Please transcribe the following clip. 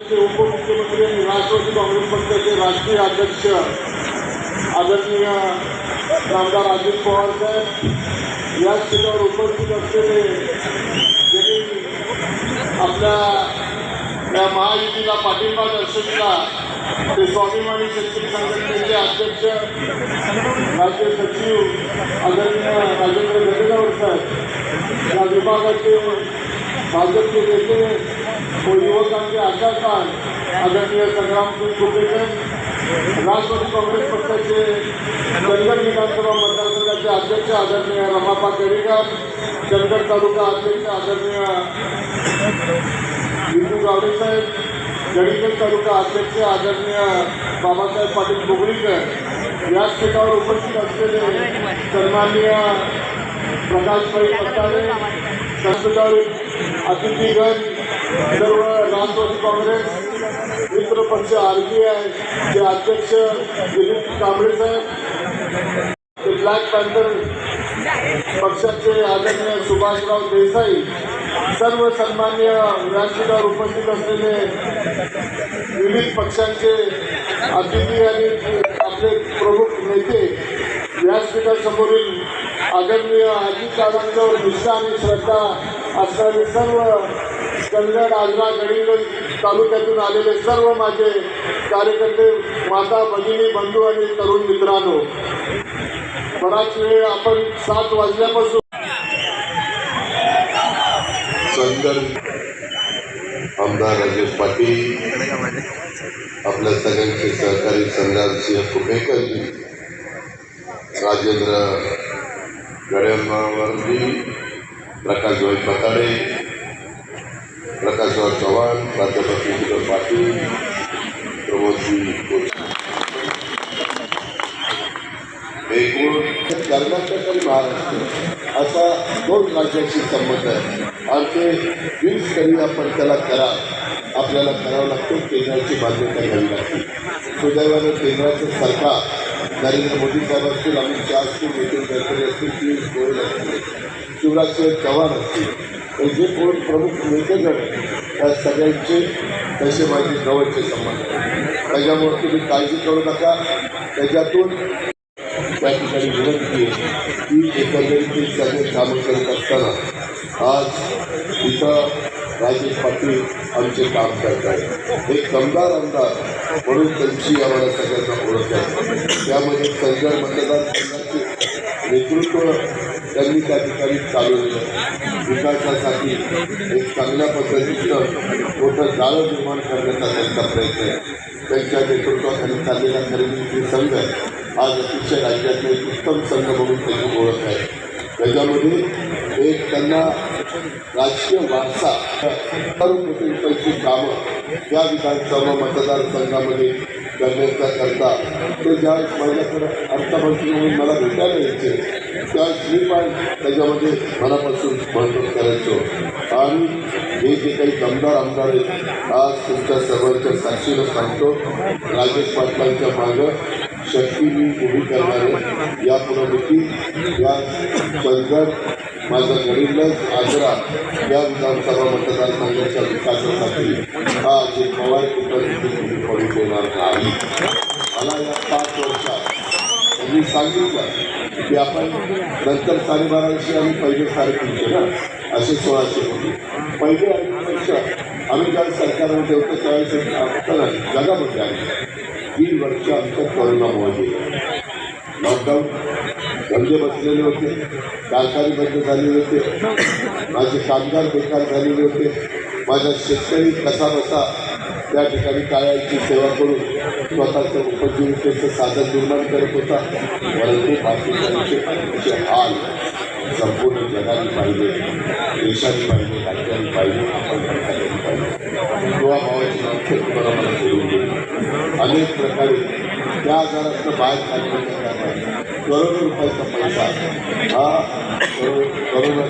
उपमुख्यमंत्री आणि राष्ट्रवादी काँग्रेस पक्षाचे राष्ट्रीय अध्यक्ष आदरणीय नामदार अजित पवार साहेब या सीटावर उपस्थित असलेले या महायुतीला पाठिंबा दर्शविला स्वाभिमानी शेतकरी संघटनेचे अध्यक्ष, राज्य सचिव आदरणीय राजेंद्र साहेब, या विभागाचे भाजपचे नेते युवकांचे आशाखान आदरणीय संग्रामसिंग कुपेकर राष्ट्रवादी काँग्रेस पक्षाचे चंदगड विधानसभा मतदारसंघाचे अध्यक्ष आदरणीय रमापा केरीकर चंदगड तालुका अध्यक्ष आदरणीय विपू गावडे साहेब गडिंगज तालुका अध्यक्ष आदरणीय बाबासाहेब पाटील बोगडीकर या सीटावर उपस्थित असलेले सन्माननीय प्रकाशभाई पट्टाळे संस्थाचारी अतिथीगण सर्व राष्ट्रवादी काँग्रेस मित्र पक्ष आर बी आय चे अध्यक्ष दिलीप कांबळे साहेब ते ब्लॅक पॅन्थर पक्षाचे आदरणीय सुभाषराव देसाई सर्व सन्मान्य व्यासपीठावर उपस्थित असलेले विविध पक्षांचे अतिथी आणि आपले प्रमुख नेते व्यासपीठासमोरील आदरणीय अजितदादांच्यावर निष्ठा आणि श्रद्धा असणारे सर्व कन्नड आजरा गडिंगज तालुक्यातून आलेले सर्व माझे कार्यकर्ते माता भगिनी बंधू आणि तरुण मित्रांनो बराच वेळ आपण सात वाजल्यापासून आमदार राजेश पाटील आपल्या सगळ्यांचे सहकारी संग्रामसिंह कुपेकर राजेंद्र गडेमावरजी प्रकाशभाई पताडे प्रकाशराव चव्हाण प्राध्यापक विजय पाटील प्रमोदजी कोच एकूण कर्नाटक आणि महाराष्ट्र असा दोन राज्याशी संबंध आहे आणि ते वीस कधी आपण त्याला करा आपल्याला करावं लागतो केंद्राची मान्यता घ्यावी लागते सुदैवानं केंद्राचं सरकार नरेंद्र मोदी साहेब असतील अमित शहा असतील नितीन गडकरी असतील पियुष गोयल असतील शिवराज चव्हाण असतील हे जे कोण प्रमुख नेतेगण जण त्या सगळ्यांचे तसे माझे जवळचे संबंध आहेत. त्याच्यामुळे तुम्ही काळजी करू नका. त्याच्यातून त्या ठिकाणी विनंती आहे की एकंदरीत ते सगळे कामं करत असताना आज इथं राजेश पाटील आमचे काम करत आहेत एक दमदार आमदार म्हणून त्यांची आम्हाला सगळ्यांना ओळख आहे. त्यामध्ये संजय मतदारसंघाचे नेतृत्व त्यांनी त्या ठिकाणी चालवलेलं विकासासाठी एक चांगल्या पद्धतीचं मोठं जाळं निर्माण करण्याचा त्यांचा प्रयत्न आहे. त्यांच्या नेतृत्वाखाली चाललेला खरेदी संघ आज अतिशय राज्यातले एक उत्तम संघ म्हणून त्यांची ओळख आहे. त्याच्यामध्ये एक त्यांना राजकीय वारसा हजारो कोटी कामं या विधानसभा मतदारसंघामध्ये करण्याचा करता ते ज्या माझ्याकडे अर्थमंत्री म्हणून मला भेटायला यायचे त्यावेळेस मी पण त्याच्यामध्ये मनापासून महत्त्व करायचो. आणि हे जे काही दमदार आमदार आहेत आज तुमच्या सर्वांच्या साक्षीनं सांगतो राजेश पाटलांच्या मागं शक्ती मी उभी करणार या पुनर्वृत्ती या चंदगड माझा गरीबच आजरा या विधानसभा मतदारसंघाच्या विकासासाठी हा अजित पवार तुम्ही पडू देणार नाही मला या पाच वर्षात त्यांनी सांगितलं की आपण नंतर साडेबाराशे आणि पहिले साडेतीनशे ना असे सोळाशे होते. पहिले अडीच आम्ही ज्या सरकारमध्ये होतो त्यावेळेस असताना जगामध्ये आहे. तीन वर्ष आमच्या कोरोनामुळे गेले. लॉकडाऊन धंदे बसलेले होते कारखाने बंद झालेले होते माझे कामगार बेकार झालेले होते माझा शेतकरी कसा बसा त्या ठिकाणी काळाची सेवा करून स्वतःचं उपजीविकेचं साधन निर्माण करत होता. परंतु बाकीच्यांचे अतिशय हाल संपूर्ण जगाने पाहिजे देशाने पाहिजे राज्याने पाहिजे आपण सरकारने पाहिजे गोवा भावाची माणसं तुम्हाला मला सोडून गेली अनेक प्रकारे त्या आजारातनं बाहेर काढण्याच्या कारणाने करोडो रुपयाचा पैसा हा करोडो